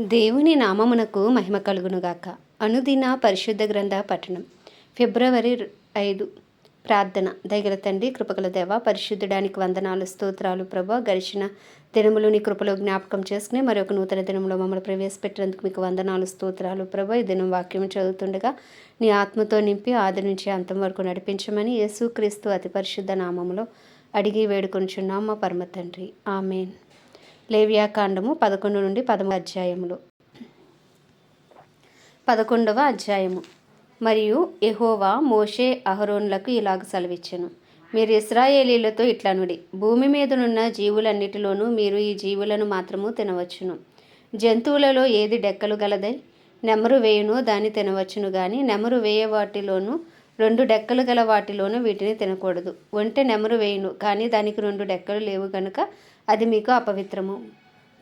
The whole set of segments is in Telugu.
దేవుని నామమునకు మహిమ కలుగునుగాక. అనుదిన పరిశుద్ధ గ్రంథ పఠనం. ఫిబ్రవరి ఐదు. ప్రార్థన. దయగల తండ్రి కృపగల దేవ పరిశుద్ధడానికి వందనాలు స్తోత్రాలు ప్రభ. గడిచిన దినములు నీ కృపలో జ్ఞాపకం చేసుకుని మరొక నూతన దినంలో మమ్మల్ని ప్రవేశపెట్టినందుకు మీకు వందనాలు స్తోత్రాలు ప్రభ. ఈ దినం వాక్యం చదువుతుండగా నీ ఆత్మతో నింపి ఆది నుంచి అంతం వరకు నడిపించమని యేసుక్రీస్తు అతి పరిశుద్ధ నామములో అడిగి వేడుకొనుచున్నాం మా పరమ తండ్రి. ఆమెన్. లేవ్యాకాండము పదకొండు నుండి పదమూడు అధ్యాయములు. పదకొండవ అధ్యాయము. మరియు ఎహోవా మోషే అహరోన్లకు ఇలాగ సెలవిచ్చెను. మీరు ఇస్రాయేలీలతో ఇట్లనుడి భూమి మీదనున్న జీవులన్నిటిలోనూ మీరు ఈ జీవులను మాత్రము తినవచ్చును. జంతువులలో ఏది డెక్కలు గలదై? నెమరు వేయునో దాన్ని తినవచ్చును కానీ నెమరు వేయ వాటిలోనూ రెండు డెక్కలు గల వాటిలోనూ వీటిని తినకూడదు. ఒంటె నెమరు వేయును కానీ దానికి రెండు డెక్కలు లేవు కనుక అది మీకు అపవిత్రము.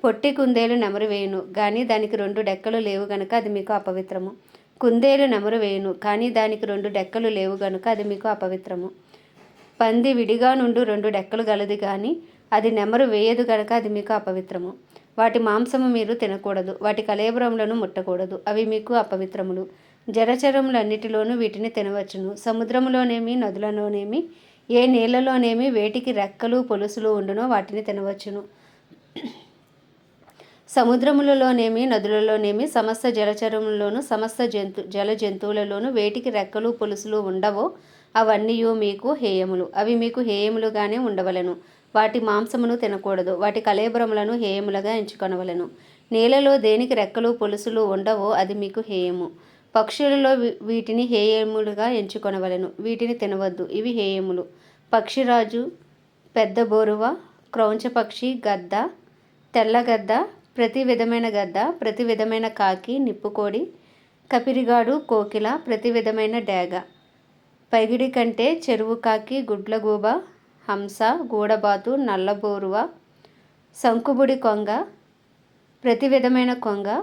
పొట్టి కుందేలు నెమరు వేయును కానీ దానికి రెండు డెక్కలు లేవు గనుక అది మీకు అపవిత్రము. కుందేలు నెమరు వేయును కానీ దానికి రెండు డెక్కలు లేవు గనుక అది మీకు అపవిత్రము. పంది విడిగా నుండి రెండు డెక్కలు గలది కానీ అది నెమరు వేయదు గనక అది మీకు అపవిత్రము. వాటి మాంసము మీరు తినకూడదు వాటి కలేబరములను ముట్టకూడదు అవి మీకు అపవిత్రములు. జలచరములన్నిటిలోనూ వీటిని తినవచ్చును. సముద్రములోనేమి నదులలోనేమి ఏ నీళ్ళలోనేమి వేటికి రెక్కలు పొలుసులు ఉండునో వాటిని తినవచ్చును. సముద్రములలోనేమి నదులలోనేమి సమస్త జలచరములలోను సమస్త జంతు జల జంతువులలోను వేటికి రెక్కలు పొలుసులు ఉండవో అవన్నీ మీకు హేయములు. అవి మీకు హేయములుగానే ఉండవలెను. వాటి మాంసమును తినకూడదు. వాటి కలేబరములను హేయములుగా ఎంచుకొనవలెను. నేలలో దేనికి రెక్కలు పొలుసులు ఉండవో అది మీకు హేయము. పక్షులలో వీ- వీటిని హేయములుగా ఎంచుకొనవలెను. వీటిని తినవద్దు. ఇవి హేయములు. పక్షిరాజు పెద్ద బోరువ క్రౌంచ పక్షి గద్ద తెల్లగద్ద ప్రతి విధమైన గద్ద ప్రతి విధమైన కాకి నిప్పుకోడి కపిరిగాడు కోకిల ప్రతి విధమైన డేగ. పైగిడి కంటే చెరువు కాకి గుడ్లగూబ హంస గూడబాతు నల్లబోరువ శంకుబుడి కొంగ ప్రతి విధమైన కొంగ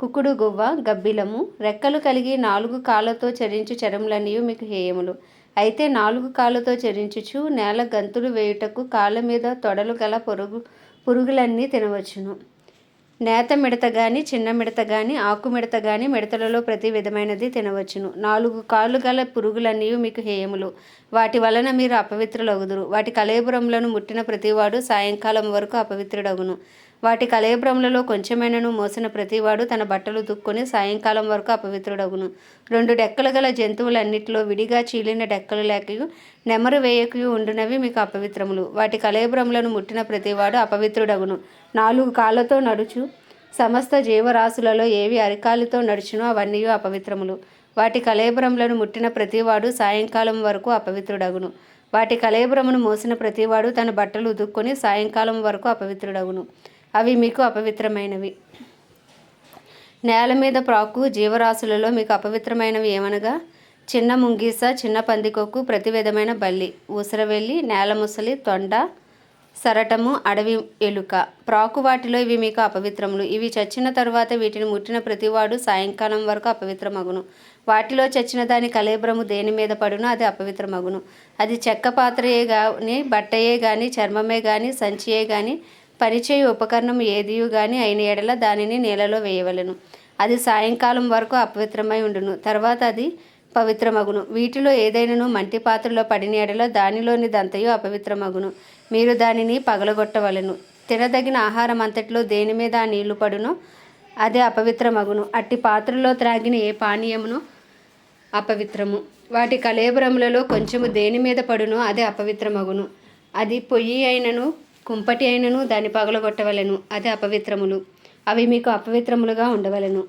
కుకుడు గువ్వ గబ్బిలము రెక్కలు కలిగి నాలుగు కాళ్ళతో చరించు చరములనియు మీకు హేయములు. అయితే నాలుగు కాళ్ళతో చరించుచు నేల గంతులు వేయుటకు కాళ్ళ మీద తొడలు గల పొరుగు పురుగులన్నీ తినవచ్చును. నేత మిడత కానీ చిన్న మిడత కానీ ఆకు మిడత కానీ మిడతలలో ప్రతి విధమైనది తినవచ్చును. నాలుగు కాళ్ళు గల పురుగులన్నీ మీకు హేయములు. వాటి వలన మీరు అపవిత్రులగుదురు. వాటి కలేబరములను ముట్టిన ప్రతివాడు సాయంకాలం వరకు అపవిత్రుడగును. వాటి కలేబ్రములలో కొంచెమైనను మోసిన ప్రతివాడు తన బట్టలు దుక్కుని సాయంకాలం వరకు అపవిత్రుడగును. రెండు డెక్కలు గల జంతువులన్నిటిలో విడిగా చీలిన డెక్కలు లేకయు నెమరు వేయకయు ఉండునవి మీకు అపవిత్రములు. వాటి కలేబ్రములను ముట్టిన ప్రతివాడు అపవిత్రుడగును. నాలుగు కాళ్ళతో నడుచు సమస్త జీవరాశులలో ఏవి అరికాలతో నడుచునో అవన్నీ అపవిత్రములు. వాటి కలేబరములను ముట్టిన ప్రతివాడు సాయంకాలం వరకు అపవిత్రుడగును. వాటి కలేబరమును మోసిన ప్రతివాడు తన బట్టలు ఉదుక్కొని సాయంకాలం వరకు అపవిత్రుడగును. అవి మీకు అపవిత్రమైనవి. నేల మీద ప్రాకు జీవరాశులలో మీకు అపవిత్రమైనవి ఏమనగా? చిన్న ముంగీస చిన్న పందికొక్కు ప్రతి విధమైన బల్లి ఉసిరవెల్లి నేల ముసలి తొండ సరటము అడవి ఎలుక. ప్రాకు వాటిలో ఇవి మీకు అపవిత్రములు. ఇవి చచ్చిన తరువాత వీటిని ముట్టిన ప్రతివాడు సాయంకాలం వరకు అపవిత్రమగును. వాటిలో చచ్చిన దాని కలేబ్రము దేని మీద పడునో అది అపవిత్రమగును. అది చెక్క పాత్రయే కానీ బట్టయే కానీ చర్మమే కానీ సంచియే కానీ పనిచేయు ఉపకరణం ఏదియు గాని అయిన ఎడల దానిని నేలలో వేయవలెను. అది సాయంకాలం వరకు అపవిత్రమై ఉండును. తర్వాత అది పవిత్రమగును. వీటిలో ఏదైనాను మంటి పాత్రలో పడిన ఎడల దానిలోని దంతయు అపవిత్రమగును. మీరు దానిని పగలగొట్టవలెను. తినదగిన ఆహారం అంతటిలో దేని మీద ఆ నీళ్ళు పడునో అదే అపవిత్రమగును. అట్టి పాత్రలో త్రాగిన ఏ పానీయమును అపవిత్రము. వాటి కలేబరములలో కొంచెము దేని మీద పడునో అదే అపవిత్రమగును. అది పొయ్యి అయినను కుంపటి అయినను దాన్ని పగలగొట్టవలెను. అది అపవిత్రములు. అవి మీకు అపవిత్రములుగా ఉండవలెను.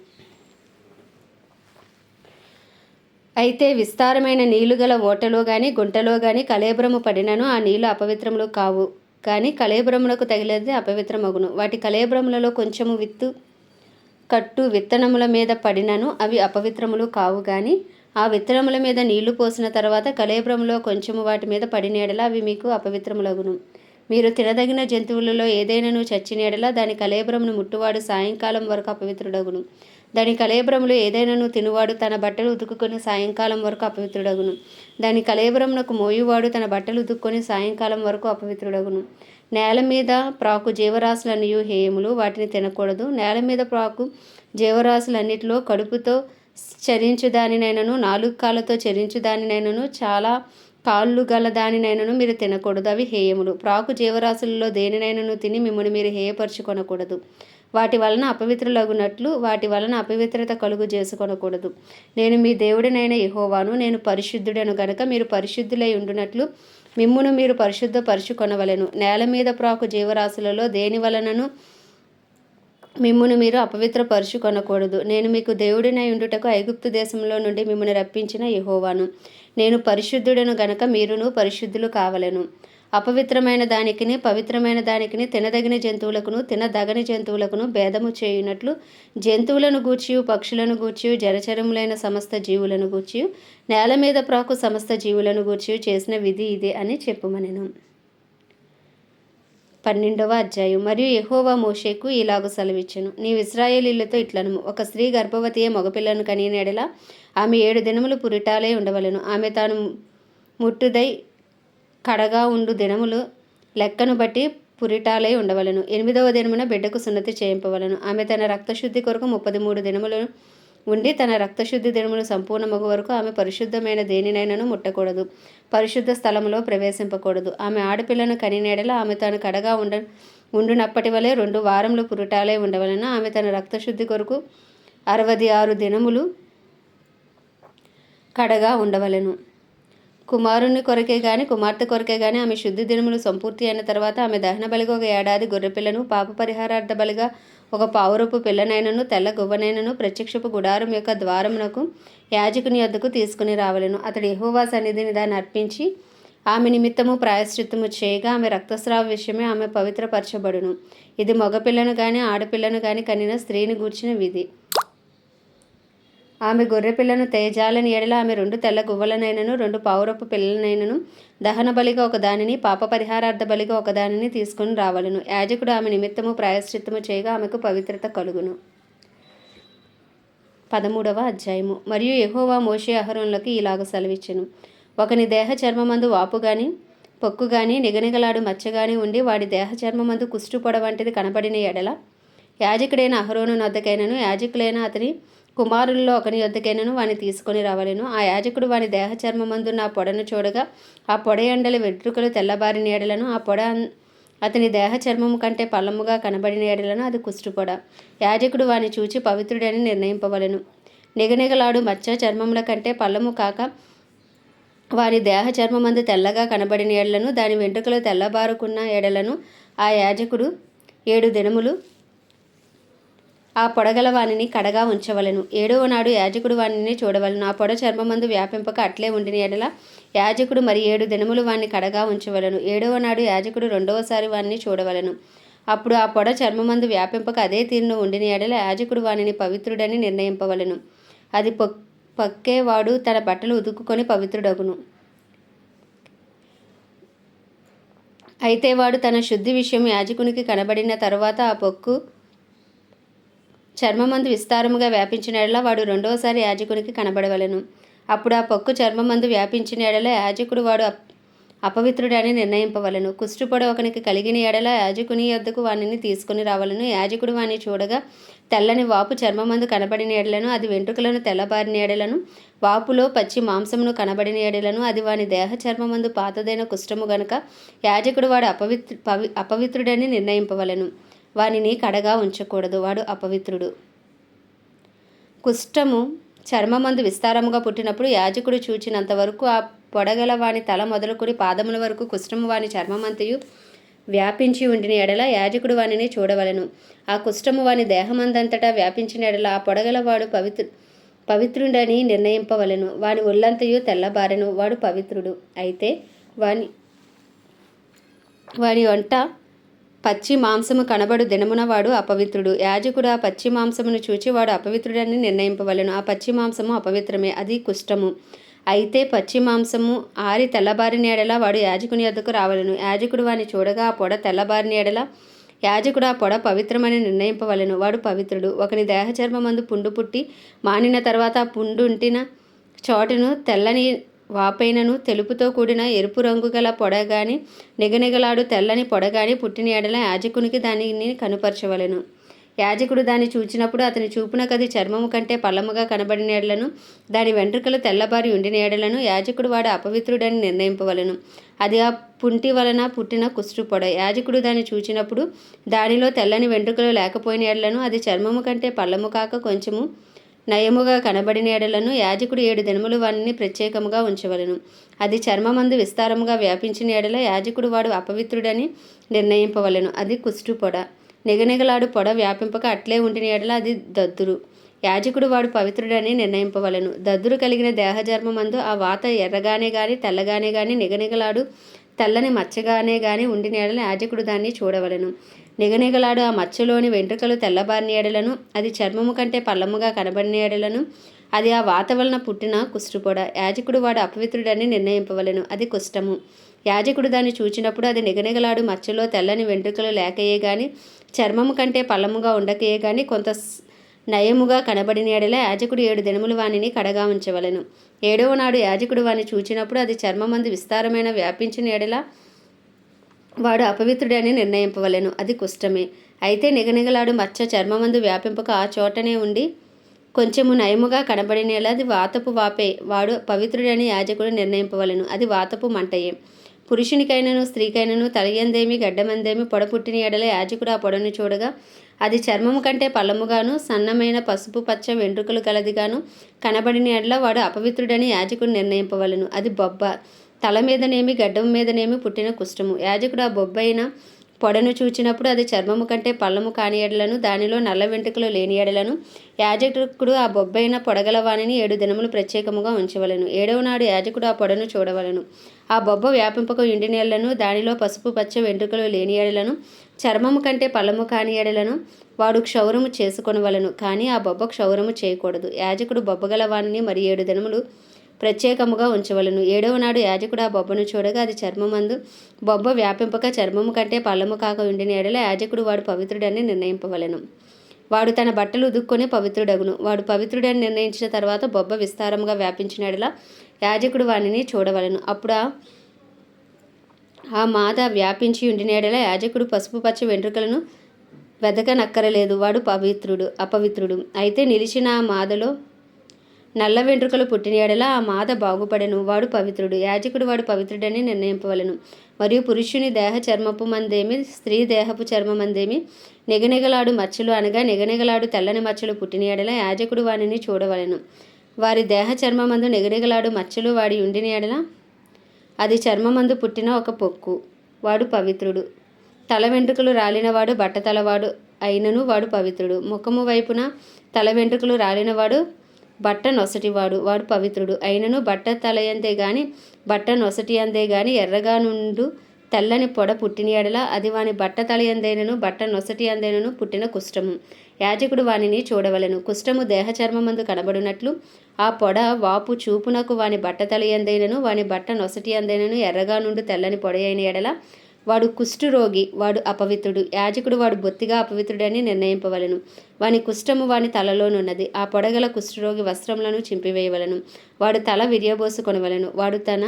అయితే విస్తారమైన నీళ్ళు గల ఓటలో గాని గుంటలో గాని కలేబరము పడినను ఆ నీళ్ళు అపవిత్రములు కావు. కానీ కలేబరములకు తగిలేది అపవిత్రమగును. వాటి కలేబరములలో కొంచెము విత్తు కట్టు విత్తనముల మీద పడినను అవి అపవిత్రములు కావు కానీ ఆ విత్తనముల మీద నీళ్ళు పోసిన తర్వాత కలేబ్రములో కొంచెము వాటి మీద పడిన ఎడల అవి మీకు అపవిత్రములగును. మీరు తినదగిన జంతువులలో ఏదైనాను చచ్చినేడలా దాని కలేబ్రమును ముట్టువాడు సాయంకాలం వరకు అపవిత్రుడగును. దాని కలేబ్రములు ఏదైనాను తినువాడు తన బట్టలు ఉతుకుకొని సాయంకాలం వరకు అపవిత్రుడగును. దాని కలేబ్రమునకు మోయువాడు తన బట్టలు ఉతుక్కొని సాయంకాలం వరకు అపవిత్రుడగును. నేల మీద ప్రాకు జీవరాశులన్నయు హేయములు వాటిని తినకూడదు. నేల మీద ప్రాకు జీవరాశులన్నిటిలో కడుపుతో చరించు దానినైనను నాలుగు కాళ్ళతో చరించు దానినైనను చాలా కాళ్ళు గల దానినైనను మీరు తినకూడదు. అవి హేయములు. ప్రాకు జీవరాశులలో దేనినైనను తిని మిమ్మల్ని మీరు హేయపరచుకొనకూడదు. వాటి వలన అపవిత్రులగునట్లు వాటి వలన అపవిత్రత కలుగు చేసుకొనకూడదు. నేను మీ దేవుడినైన యహోవాను నేను పరిశుద్ధుడను గనక మీరు పరిశుద్ధులై ఉండునట్లు మిమ్మును మీరు పరిశుద్ధపరుచుకొనవలెను. నేల మీద ప్రాకు జీవరాశులలో దేని వలనను మిమ్మును మీరు అపవిత్రపరుచుకొనకూడదు. నేను మీకు దేవుడినై ఉండుటకు ఐగుప్తు దేశంలో నుండి మిమ్మల్ని రప్పించిన యహోవాను. నేను పరిశుద్ధుడను గనక మీరును పరిశుద్ధులు కావలెను. అపవిత్రమైన దానికిని పవిత్రమైన దానికిని తినదగిన జంతువులకును తినదగని జంతువులకును భేదము చేయునట్లు జంతువులను గూర్చియు పక్షులను గూర్చియు జలచరములైన సమస్త జీవులను గూర్చియు నేల మీద ప్రాకు సమస్త జీవులను గూర్చియు చేసిన విధి ఇదే అని చెప్పుమనెను. పన్నెండవ అధ్యాయం. మరియు యహోవా మోషేకు ఇలాగ సెలవిచ్చెను నీవు ఇస్రాయేలీలతో ఇట్లను ఒక స్త్రీ గర్భవతియే మగపిల్లను కనియనెడల ఆమె ఏడు దినములు పురిటాలే ఉండవలెను. ఆమె తాను ముట్టుదై కడగా ఉండు దినములు లెక్కను బట్టి పురిటాలై ఉండవలను. ఎనిమిదవ దినమున బిడ్డకు సున్నతి చేయింపవలను. ఆమె తన రక్తశుద్ధి కొరకు ముప్పది మూడు దినములను ఉండి తన రక్తశుద్ధి దినములు సంపూర్ణమగు వరకు ఆమె పరిశుద్ధమైన దేనినైనాను ముట్టకూడదు పరిశుద్ధ స్థలములో ప్రవేశింపకూడదు. ఆమె ఆడపిల్లను కనినేడల ఆమె తాను కడగా ఉండ ఉండునప్పటి వలె రెండు వారములు పురుటాలే ఉండవలన ఆమె తన రక్తశుద్ధి కొరకు అరవది ఆరు దినములు కడగా ఉండవలెను. కుమారుని కొరకే గాని కుమార్తె కొరకే గాని ఆమె శుద్ధి దినములు సంపూర్తి అయిన తర్వాత ఆమె దహన బలిగా ఒక ఏడాది గొర్రెపిల్లను పాప పరిహారార్థ బలిగా ఒక పావురపు పిల్లనైనను తెల్ల గువ్వనైనను ప్రత్యక్షపు గుడారం యొక్క ద్వారమునకు యాజకుని వద్దకు తీసుకుని రావలను. అతడు యహోవా సన్నిధిని దాన్ని అర్పించి ఆమె నిమిత్తము ప్రాయశ్చిత్తము చేయగా ఆమె రక్తస్రావ విషయమే ఆమె పవిత్రపరచబడును. ఇది మగపిల్లను కానీ ఆడపిల్లను కానీ కనిన స్త్రీని గూర్చిన విధి. ఆమె గొర్రెపిల్లను తేజాలని ఎడల ఆమె రెండు తెల్ల గువ్వలనైనను రెండు పావురపు పిల్లలనైనను దహన బలిగా ఒక దానిని పాప పరిహారార్థ బలిగా ఒక దానిని తీసుకుని రావలను. యాజకుడు ఆమె నిమిత్తము ప్రాయశ్చిత్తము చేయగా ఆమెకు పవిత్రత కలుగును. పదమూడవ అధ్యాయము. మరియు యహోవా మోషే అహరోన్లకి ఇలాగ సెలవిచ్చెను. ఒకని దేహ చర్మమందు వాపు గాని పొక్కు గాని నిగనిగలాడు మచ్చ గాని ఉండి వాడి దేహ చర్మమందు కుష్టు పొడ వంటిది కనబడిన ఎడల యాజకుడైన అహరోను నద్దకైనను యాజకులైన అతని కుమారుల్లో ఒకని యొద్దకైనను వాని తీసుకొని రావలేను. ఆ యాజకుడు వాని దేహ నా పొడను చూడగా ఆ పొడ ఎండల వెంట్రుకలు తెల్లబారిన ఎడలను ఆ పొడ అతని దేహ చర్మము కంటే పల్లముగా కనబడిన ఎడలను అది కుష్టుపొడ యాజకుడు వాని చూచి పవిత్రుడని నిర్ణయింపవలను. నిగనిగలాడు మచ్చ చర్మముల కంటే పల్లము కాక వారి దేహ చర్మమందు తెల్లగా కనబడిన ఎడలను దాని వెంట్రుకలు తెల్లబారుకున్న ఎడలను ఆ యాజకుడు ఏడు దినములు ఆ పొడగల వానిని కడగా ఉంచవలెను. ఏడవ నాడు యాజకుడు వానిని చూడవలెను. ఆ పొడ చర్మమందు వ్యాపింపక అట్లే ఉండిన ఎడల యాజకుడు మరి ఏడు దినములు వాణ్ణి కడగా ఉంచవలెను. ఏడవ నాడు యాజకుడు రెండవసారి వాణ్ణి చూడవలెను. అప్పుడు ఆ పొడ చర్మమందు వ్యాపింపక అదే తీరును ఉండిన ఎడల యాజకుడు వానిని పవిత్రుడని నిర్ణయింపవలెను. అది పొక్ పక్కేవాడు తన బట్టలు ఉతుక్కుని పవిత్రుడగును. అయితే వాడు తన శుద్ధి విషయం యాజకునికి కనబడిన తరువాత ఆ పొక్కు చర్మమందు విస్తారముగా వ్యాపించిన ఎడల వాడు రెండవసారి యాజకునికి కనబడవలెను. అప్పుడు ఆ పొక్కు చర్మమందు వ్యాపించిన ఎడల యాజకుడు వాడు అప్- అపవిత్రుడని నిర్ణయింపవలెను. కుష్టుపొడ ఒకనికి కలిగిన ఎడల యాజకుని యొద్దకు వానిని తీసుకుని రావలను. యాజకుడు వాని చూడగా తెల్లని వాపు చర్మమందు కనబడిన ఎడలను అది వెంట్రుకలను తెల్లబారిన ఎడలను వాపులో పచ్చి మాంసమును కనబడిన ఎడలను అది వాని దేహ చర్మమందు పాతదైన కుష్ఠము గనుక యాజకుడు వాడు అపవిత్రు పవి అపవిత్రుడని నిర్ణయింపవలెను. వానిని కడగా ఉంచకూడదు వాడు అపవిత్రుడు. కుష్ఠము చర్మమందు విస్తారముగా పుట్టినప్పుడు యాజకుడు చూచినంత వరకు ఆ పొడగల వాని తల మొదలుకుడి పాదముల వరకు కుష్ఠము వాని చర్మమంతయు వ్యాపించి ఉండిన ఎడల యాజకుడు వానిని చూడవలెను. ఆ కుష్ఠము వాని దేహమందంతటా వ్యాపించిన ఎడల ఆ పొడగల వాడు పవిత్రు పవిత్రుడని నిర్ణయింపవలెను. వాని ఒళ్ళంతయు తెల్లబారెను వాడు పవిత్రుడు. అయితే వాని వాని వంట పచ్చి మాంసము కనబడు దినమున వాడు అపవిత్రుడు. యాజకుడు ఆ పచ్చి మాంసమును చూచి వాడు అపవిత్రుడని నిర్ణయింపవలెను. ఆ పచ్చి మాంసము అపవిత్రమే అది కుష్టము అయితే పచ్చి మాంసము ఆరి తెల్లబారిన ఎడల వాడు యాజకుని వద్దకు రావలను. యాజకుడు వాని చూడగా ఆ పొడ తెల్లబారిన ఎడల యాజకుడు ఆ పొడ పవిత్రమని నిర్ణయింపవలెను. వాడు పవిత్రుడు. ఒకని దేహచర్మమందు పుండు పుట్టి మానిన తర్వాత ఆ పుండు ఉంటిన చోటును తెల్లని వాపైనను తెలుపుతో కూడిన ఎరుపు రంగు గల పొడగాని నిగనిగలాడు తెల్లని పొడగాని పుట్టిన ఎడల యాజకునికి దానిని కనుపరచవలెను. యాజకుడు దాన్ని చూచినప్పుడు అతని చూపున కది చర్మము కంటే పల్లముగా కనబడిన ఏడలను దాని వెంట్రుకలు తెల్లబారి ఉండిన ఎడలను యాజకుడు వాడు అపవిత్రుడని నిర్ణయింపవలను. అది ఆ పుంటి వలన పుట్టిన కుష్టు పొడ. యాజకుడు దాన్ని చూచినప్పుడు దానిలో తెల్లని వెంట్రుకలు లేకపోయిన ఎడలను అది చర్మము కంటే పల్లము కాక కొంచెము నయముగా కనబడిన ఎడలను యాజకుడు ఏడు దినములు వానిని ప్రత్యేకముగా ఉంచవలను. అది చర్మమందు విస్తారముగా వ్యాపించిన ఎడల యాజకుడు వాడు అపవిత్రుడని నిర్ణయింపవలెను. అది కుష్టు పొడ. నిగనిగలాడు పొడ వ్యాపింపక అట్లే ఉండిన ఎడల అది దద్దురు. యాజకుడు వాడు పవిత్రుడని నిర్ణయింపవలెను. దద్దురు కలిగిన దేహజర్మమందు ఆ వాత ఎర్రగానే గాని తెల్లగానే గాని నిగనిగలాడు తెల్లని మచ్చగానే గాని ఉండిన ఎడల యాజకుడు దాన్ని చూడవలెను. నిగనిగలాడు ఆ మచ్చలోని వెంట్రుకలు తెల్లబారిన ఎడలను అది చర్మము కంటే పల్లముగా కనబడిన ఎడలను అది ఆ వాత వలన పుట్టిన కుష్టుపొడ. యాజకుడు వాడు అపవిత్రుడని నిర్ణయింపవలెను అది కుష్టము యాజకుడు దాన్ని చూచినప్పుడు అది నిగనిగలాడు మచ్చలో తెల్లని వెంట్రుకలు లేకయే గాని చర్మము కంటే పల్లముగా ఉండకయే గాని కొంత నయముగా కనబడిన ఎడల యాజకుడు ఏడు దినములు వానిని కడగా ఉంచవలెను. ఏడవ నాడు యాజకుడు వాని చూచినప్పుడు అది చర్మమందు విస్తారమైన వ్యాపించిన ఎడల వాడు అపవిత్రుడని నిర్ణయింపవలెను. అది కుష్టమే అయితే నిగనిగలాడు మచ్చ చర్మమందు వ్యాపింపక ఆ చోటనే ఉండి కొంచెము నయముగా కనబడినేలా అది వాతపు వాపే. వాడు పవిత్రుడని యాజకుడు నిర్ణయింపవలెను. అది వాతపు మంటయే. పురుషునికైనను స్త్రీకైనను తలయందేమి గడ్డమందేమి పొడ పుట్టిన ఎడల యాజకుడు ఆ పొడను చూడగా అది చర్మము కంటే పల్లముగాను సన్నమైన పసుపు పచ్చ వెంట్రుకలు కలదిగాను కనబడిన ఎడల వాడు అపవిత్రుడని యాజకుడు నిర్ణయింపవలెను. అది బొబ్బ. తల మీదనేమి గడ్డం మీదనేమి పుట్టిన కుష్ఠము. యాజకుడు ఆ బొబ్బైన పొడను చూచినప్పుడు అది చర్మము కంటే పళ్ళము కాని ఎడలను దానిలో నల్ల వెంట్రుకలు లేని ఎడలను యాజకుడు ఆ బొబ్బైన పొడగలవానిని ఏడు దినములు ప్రత్యేకముగా ఉంచవలెను. ఏడవ నాడు యాజకుడు ఆ పొడను చూడవలెను. ఆ బొబ్బ వ్యాపింపక ఇండి నీళ్ళను దానిలో పసుపు పచ్చ వెంట్రుకలు లేని ఎడలను చర్మము కంటే పళ్ళము కాని ఎడలను వాడు క్షౌరము చేసుకొనవలెను. కానీ ఆ బొబ్బ క్షౌరము చేయకూడదు. యాజకుడు బొబ్బగలవాణిని మరి ఏడు దినములు ప్రత్యేకముగా ఉంచవలను. ఏడవ నాడు యాజకుడు ఆ బొబ్బను చూడగా అది చర్మమందు బొబ్బ వ్యాపింపక చర్మము కంటే పళ్ళము కాక ఉండిన ఎడల యాజకుడు వాడు పవిత్రుడని నిర్ణయింపవలెను. వాడు తన బట్టలు ఉదుక్కొని పవిత్రుడగును. వాడు పవిత్రుడని నిర్ణయించిన తర్వాత బొబ్బ విస్తారముగా వ్యాపించిన ఎడల యాజకుడు వానిని చూడవలెను. అప్పుడు ఆ మాద వ్యాపించి ఉండినేడల యాజకుడు పసుపు పచ్చ వెంట్రుకలను వెదకనక్కరలేదు. వాడు పవిత్రుడు అపవిత్రుడు. అయితే నిలిచిన ఆ మాదలో నల్ల వెంట్రుకలు పుట్టిన ఎడల ఆ మాద బాగుపడెను. వాడు పవిత్రుడు. యాజకుడు వాడు పవిత్రుడని నిర్ణయింపవలెను. మరియు పురుషుని దేహ చర్మపు మందేమి స్త్రీ దేహపు చర్మమందేమి నిగనిగలాడు మచ్చలు అనగా నిగనిగలాడు తెల్లని మచ్చలు పుట్టిన ఎడల యాజకుడు వానిని చూడవలెను. వారి దేహ చర్మమందు నిగనిగలాడు మచ్చలు వాడి ఉండిన ఎడల అది చర్మమందు పుట్టిన ఒక పొక్కు. వాడు పవిత్రుడు. తల వెంట్రుకలు రాలినవాడు బట్టతలవాడు అయినను వాడు పవిత్రుడు. ముఖము వైపున తల వెంట్రుకలు రాలినవాడు బట్ట నొసటివాడు వాడు పవిత్రుడు. అయినను బట్ట తలయందే గాని బట్ట నొసటి అందే గాని ఎర్రగా నుండు తెల్లని పొడ పుట్టిన ఎడల అది వాని బట్ట తలయందైనను బట్ట నొసటి అందైనను పుట్టిన కుష్టము యాజకుడు వానిని చూడవలెను. కుష్టము దేహచర్మమందు కనబడినట్లు ఆ పొడ వాపు చూపునకు వాని బట్ట తలయందైనను వాని బట్ట నొసటి అందైనను ఎర్రగా నుండి తెల్లని పొడ అయిన ఎడల వాడు కుష్ఠరోగి వాడు అపవిత్రుడు. యాజకుడు వాడు బొత్తిగా అపవిత్రుడని నిర్ణయింపవలెను. వాని కుష్టము వాని తలలోనున్నది. ఆ పొడగల కుష్ఠరోగి వస్త్రములను చింపివేయవలెను. వాడు తల విరియబోసుకొనవలను. వాడు తన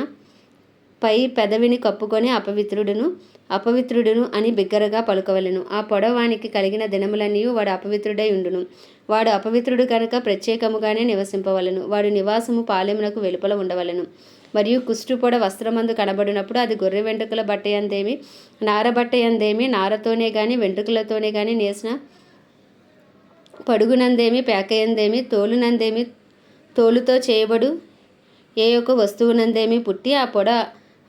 పై పెదవిని కప్పుకొని అపవిత్రుడును అపవిత్రుడును అని బిగ్గరగా పలుకవలను. ఆ పొడవానికి కలిగిన దినములన్నీ వాడు అపవిత్రుడై ఉండును. వాడు అపవిత్రుడు కనుక ప్రత్యేకముగానే నివసింపవలెను. వాడు నివాసము పాలెమునకు వెలుపల ఉండవలెను. మరియు కుష్టుపొడ వస్త్రమందు కనబడినప్పుడు అది గొర్రె వెంట్రుకల బట్టయందేమి నార బట్టయందేమి నారతోనే కానీ వెంట్రుకలతోనే కానీ నేసిన పడుగునందేమి పేకయందేమి తోలునందేమి తోలుతో చేయబడు ఏ యొక్క వస్తువునందేమి పుట్టి ఆ పొడ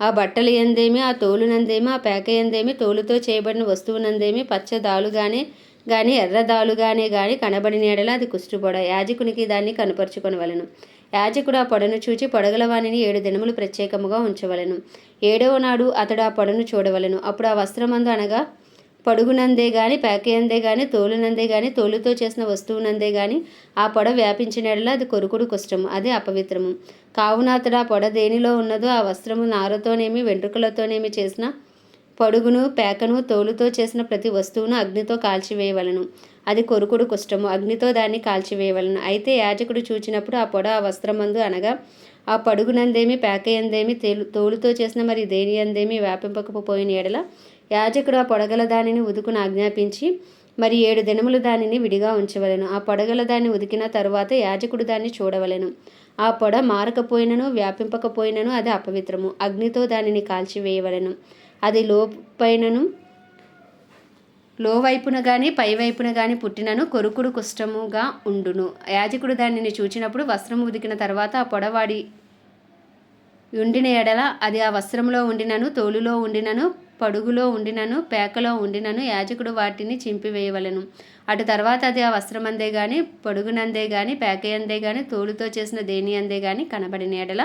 ఆ బట్టలు ఎందేమి ఆ తోలునందేమి ఆ పేక ఎందేమి తోలుతో చేయబడిన వస్తువునందేమి పచ్చదాలు కానీ కానీ ఎర్ర దాలుగానే కానీ కనబడిన ఎడల అది కుష్టుపొడ యాజకునికి దాన్ని కనుపరుచుకొనవలెను. యాజకుడు ఆ పొడను చూచి పొడగలవాణిని ఏడు దినములు ప్రత్యేకముగా ఉంచవలెను. ఏడవ నాడు అతడు ఆ పొడను చూడవలెను. అప్పుడు ఆ వస్త్రమందు అనగా పడుగునందే గాని పేకయందే గాని తోలునందే గాని తోలుతో చేసిన వస్తువునందే గాని ఆ పొడ వ్యాపించినడలా అది కొరుకుడు కుష్టము అది అపవిత్రము. కావున అతడు ఆ పొడ దేనిలో ఉన్నదో ఆ వస్త్రము నారతోనేమి వెంట్రుకలతోనేమి చేసిన పొడుగును పేకను తోలుతో చేసిన ప్రతి వస్తువును అగ్నితో కాల్చివేయవలను. అది కొరుకుడు కుష్టము అగ్నితో దాన్ని కాల్చివేయవలను. అయితే యాజకుడు చూచినప్పుడు ఆ పొడ ఆ వస్త్రమందు అనగా ఆ పడుగునందేమి పేకయందేమి తేలు తోలుతో చేసిన మరి దేని అందేమి వ్యాపింపకపోయిన ఎడల యాజకుడు ఆ పొడగల దానిని ఉదుకును ఆజ్ఞాపించి మరి ఏడు దినములు దానిని విడిగా ఉంచవలెను. ఆ పొడగల దాన్ని ఉదికిన తరువాత యాజకుడు దాన్ని చూడవలెను. ఆ పొడ మారకపోయినను వ్యాపింపకపోయినను అది అపవిత్రము. అగ్నితో దానిని కాల్చివేయవలెను. అది లోపైనను లోవైపున గాని పైవైపున గాని పుట్టినను కొరుకుడు కుష్టముగా ఉండును. యాజకుడు దానిని చూచినప్పుడు వస్త్రము ఉదికిన తర్వాత ఆ పొడవాడి ఉండిన ఎడల అది ఆ వస్త్రంలో ఉండినను తోలులో ఉండినను పడుగులో ఉండినను పేకలో ఉండినను యాజకుడు వాటిని చింపివేయవలను. అటు తర్వాత అది ఆ వస్త్రమందే గాని పొడుగునందే గాని పేకయందే గాని తోలుతో చేసిన దేని అందే గాని కనబడిన ఎడల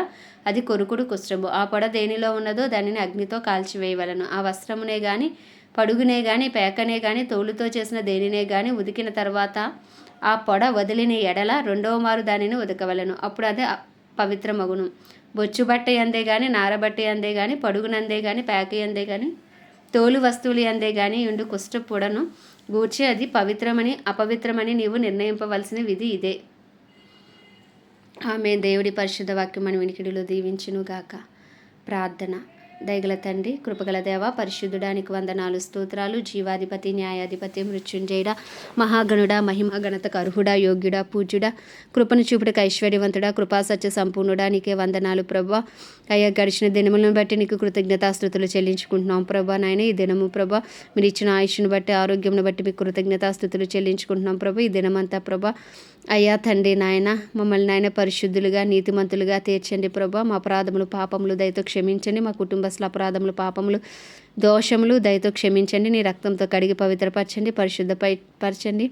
అది కొరుకుడు కుష్ఠము. ఆ పొడ దేనిలో ఉన్నదో దానిని అగ్నితో కాల్చివేయవలను. ఆ వస్త్రమునే గాని పడుగునే కానీ పేకనే కానీ తోలుతో చేసిన దేనినే కానీ ఉదికిన తర్వాత ఆ పొడ వదిలిన ఎడల రెండవ మారు దానిని ఉదకవలను అప్పుడు అది పవిత్రమగును. బొచ్చు బట్ట అందే కానీ నారబట్ట అందే కానీ పడుగునందే కానీ పేక అందే కానీ తోలు వస్తువులు అందే కానీ ఉండు కుష్ట పొడను గూర్చి అది పవిత్రమని అపవిత్రమని నీవు నిర్ణయింపవలసిన విధి ఇదే. ఆమె దేవుడి పరిశుద్ధ వాక్యం మన వినికిడిలో దీవించునుగాక. ప్రార్థన. దయగల తండ్రి కృపగల దేవ పరిశుద్ధుడానికి వందనాలు స్తోత్రాలు. జీవాధిపతి న్యాయాధిపతి మృత్యుంజయుడ మహాగణుడ మహిమ గణతకు అర్హుడా యోగ్యుడా పూజ్యుడా కృపను చూపుటకు ఐశ్వర్యవంతుడా కృపా సత్య సంపూర్ణుడా నీకే వందనాలు ప్రభా. అయ్యా గడిచిన దినములను బట్టి నీకు కృతజ్ఞతాస్థుతులు చెల్లించుకుంటున్నాం ప్రభా నాయన. ఈ దినము ప్రభా మీరు ఇచ్చిన ఆయుష్ను బట్టి ఆరోగ్యంను బట్టి మీకు కృతజ్ఞతాస్థుతులు చెల్లించుకుంటున్నాం ప్రభా. ఈ దినమంతా ప్రభా అయ్యా తండ్రి నాయన మమ్మల్ని నాయన పరిశుద్ధులుగా నీతిమంతులుగా తీర్చండి ప్రభా. మా అపరాధములు పాపములు దయతో క్షమించండి. మా కుటుంబస్తుల అపరాధములు పాపములు దోషములు దయతో క్షమించండి నీ రక్తంతో కడిగి పవిత్రపరచండి పరిశుద్ధపై పరచండి.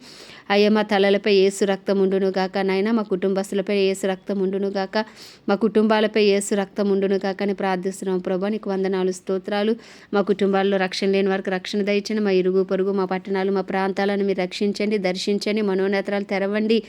అయ్యా మా తలలపై ఏసు రక్తం ఉండును గాక నాయన మా కుటుంబస్తులపై ఏసు రక్తం ఉండును గాక మా కుటుంబాలపై ఏసు రక్తం ఉండును గాక అని ప్రార్థిస్తున్నాం ప్రభా నీకు వందనాలు స్తోత్రాలు. మా కుటుంబాల్లో రక్షణ లేని వారికి రక్షణ దయచండి మా ఇరుగు పొరుగు మా పట్టణాలు మా ప్రాంతాలను మీరు రక్షించండి దర్శించండి మనోనేత్రాలు తెరవండి.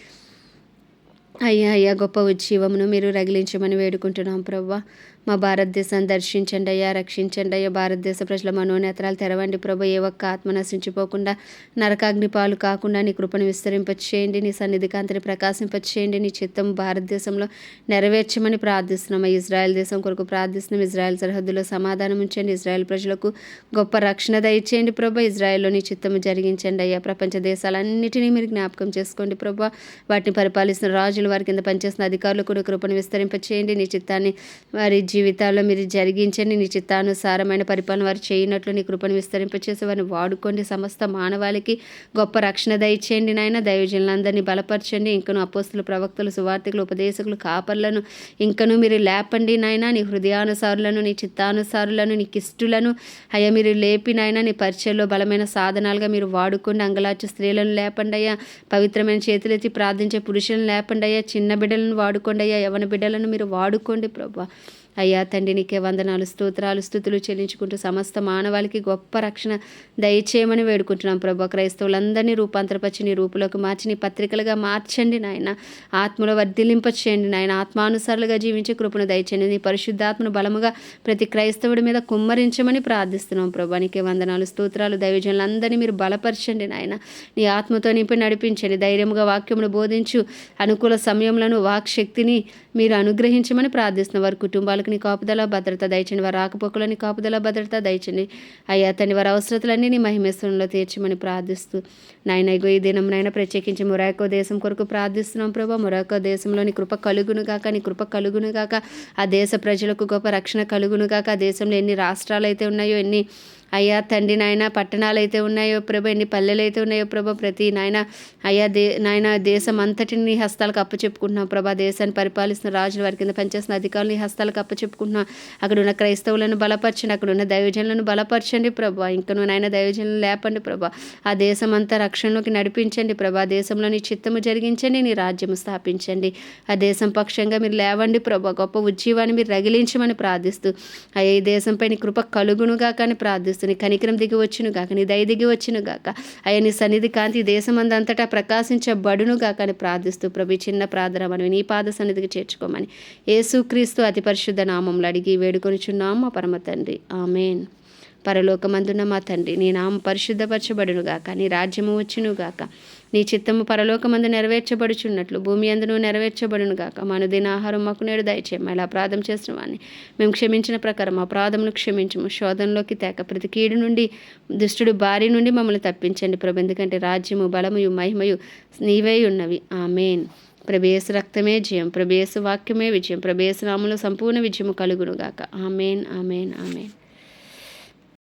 అయ్యా అయ్యా గొప్ప ఉజ్జీవమును మీరు రగిలించమని వేడుకుంటున్నాం ప్రవ్వా మా భారతదేశాన్ని దర్శించండి అయ్యా రక్షించండి అయ్యా. భారతదేశ ప్రజల మనోనేత్రాలు తెరవండి ప్రభు. ఏ ఒక్క ఆత్మ నశించిపోకుండా నరకాగ్ని పాలు కాకుండా నీ కృపను విస్తరింపచేయండి నీ సన్నిధి కాంతిని ప్రకాశింపచేయండి. నీ చిత్తం భారతదేశంలో నెరవేర్చమని ప్రార్థిస్తున్నాం. ఇజ్రాయెల్ దేశం కొరకు ప్రార్థిస్తున్నాం. ఇజ్రాయెల్ సరిహద్దులో సమాధానం ఉంచండి. ఇజ్రాయెల్ ప్రజలకు గొప్ప రక్షణ దయచేయండి ప్రభు. ఇజ్రాయెల్లో నీ చిత్తము జరిగించండి అయ్యా. ప్రపంచ దేశాలన్నిటినీ మీరు జ్ఞాపకం చేసుకోండి ప్రభు. వాటిని పరిపాలిస్తున్న రాజులు వారి కింద పనిచేస్తున్న అధికారులు కూడా కృపను విస్తరింపచేయండి. నీ చిత్తాన్ని వారి జీవితాల్లో మీరు జరిగించండి నీ చిత్తానుసారమైన పరిపాలన వారు చేయనట్లు నీ కృపను విస్తరింపచేసి వారిని వాడుకోండి. సమస్త మానవాళికి గొప్ప రక్షణ దయచేయండి నాయన. దైవజనులందరినీ బలపరచండి. ఇంకను అపోస్తులు ప్రవక్తలు సువార్థికులు ఉపదేశకులు కాపర్లను ఇంకను మీరు లేపండి నాయన. నీ హృదయానుసారులను నీ చిత్తానుసారులను నీ కిష్టులను అయ్యా మీరు లేపి నాయన నీ పరిచయంలో బలమైన సాధనాలుగా మీరు వాడుకోండి. అంగలార్చు స్త్రీలను లేపండి అయ్యా. పవిత్రమైన చేతులెత్తి ప్రార్థించే పురుషులను లేపండి అయ్యా. చిన్న బిడ్డలను వాడుకోండి అయ్యా. యవన బిడ్డలను మీరు వాడుకోండి ప్రభా. అయ్యా తండ్రి నీకే వందనాలు స్తోత్రాలు స్థుతులు చెల్లించుకుంటూ సమస్త మానవాళికి గొప్ప రక్షణ దయచేయమని వేడుకుంటున్నాం ప్రభు. క్రైస్తవులందరినీ రూపాంతరపరిచి నీ రూపులోకి మార్చి నీ పత్రికలుగా మార్చండి నాయన. ఆత్మలో వర్ధిలింపచేయండి నాయన. ఆత్మానుసారులుగా జీవించే కృపను దయచేయండి. నీ పరిశుద్ధాత్మను బలముగా ప్రతి క్రైస్తవుడి మీద కుమ్మరించమని ప్రార్థిస్తున్నాం ప్రభు. నీకే వందనాలు స్తోత్రాలు దైవజనులందరినీ మీరు బలపరచండి నాయన. నీ ఆత్మతో నింపి నడిపించండి. ధైర్యముగా వాక్యమును బోధించు అనుకూల సమయంలో వాక్ శక్తిని మీరు అనుగ్రహించమని ప్రార్థిస్తున్న. వారి కుటుంబాలకు నీ కాపుదల భద్రత దయచండి వారి ఆకపోకలని కాపుదల భద్రత దయచండి అయ్యా తండ్రి వారి అవసరతలన్నీ నీ మహిమేశ్వరంలో తీర్చమని ప్రార్థిస్తూ. నాయన ఇగో ఈ దినం నాయన ప్రత్యేకించి మొరాకో దేశం కొరకు ప్రార్థిస్తున్నాం ప్రభా. మొరాకో దేశంలో నీ కృప కలుగును గాక నీ కృప కలుగును గాక. ఆ దేశ ప్రజలకు గొప్ప రక్షణ కలుగును గాక. ఆ దేశంలో ఎన్ని రాష్ట్రాలు అయితే ఉన్నాయో ఎన్ని అయ్యా తండ్రి నాయన పట్టణాలు అయితే ఉన్నాయో ప్రభ ఎన్ని పల్లెలు అయితే ఉన్నాయో ప్రభ ప్రతి నాయన అయ్యా దే నాయన దేశం అంతటిని నీ హస్తాలకు అప్పచెప్పుకుంటున్నాం ప్రభా దేశాన్ని పరిపాలిస్తున్న రాజుల వారి కింద పనిచేస్తున్న అధికారులు నీ హస్తాలకు అప్పచెప్పుకుంటున్నాం అక్కడ ఉన్న క్రైస్తవులను బలపరచండి అక్కడ ఉన్న దైవజనులను బలపరచండి ప్రభా ఇంకను నాయన దైవజనులను లేపండి ప్రభా. ఆ దేశం అంతా రక్షణలోకి నడిపించండి ప్రభా దేశంలో నీ చిత్తము జరిగించండి నీ రాజ్యము స్థాపించండి. ఆ దేశం పక్షంగా మీరు లేవండి ప్రభా గొప్ప ఉజ్జీవాన్ని మీరు రగిలించమని ప్రార్థిస్తూ ఆ ఈ దేశంపై నీ కృప కలుగునుగా కానీ ప్రార్థిస్తూ నీ కనికరం దిగి వచ్చును గాక నీ దయ దిగి వచ్చును గాక. అయ్యా నీ సన్నిధి కాంతి దేశమందంతటా ప్రకాశించబడును గాక అని ప్రార్థిస్తూ ప్రభు చిన్న ప్రార్థన మనం నీ పాద సన్నిధికి చేర్చుకోమని. యేసుక్రీస్తు అతి పరిశుద్ధ నామంలో అడిగి వేడుకొనిచున్నాం మా పరమ తండ్రి. ఆమెన్. పరలోకమందున్న మా తండ్రి. నీ నామం పరిశుద్ధపరచబడును గాక నీ రాజ్యము వచ్చును గాక నీ చిత్తము పరలోకమందు నెరవేర్చబడుచున్నట్లు భూమి అందును నెరవేర్చబడును గాక మన ఆహారం మాకు నేడు దయచేయము ఇలా అపరాధం చేసిన వాడిని మేము క్షమించిన ప్రకారం అపరాధమును క్షమించము. శోధనలోకి తేక ప్రతి కీడు నుండి దుష్టుడు బారి నుండి మమ్మల్ని తప్పించండి ప్రభు. ఎందుకంటే రాజ్యము బలమయు మహిమయు నీవై ఉన్నవి. ఆమెన్. ప్రభేసు రక్తమే జయం ప్రభేసు వాక్యమే విజయం. ప్రభేసు నామంలో సంపూర్ణ విజయము కలుగునుగాక. Amen amen amen.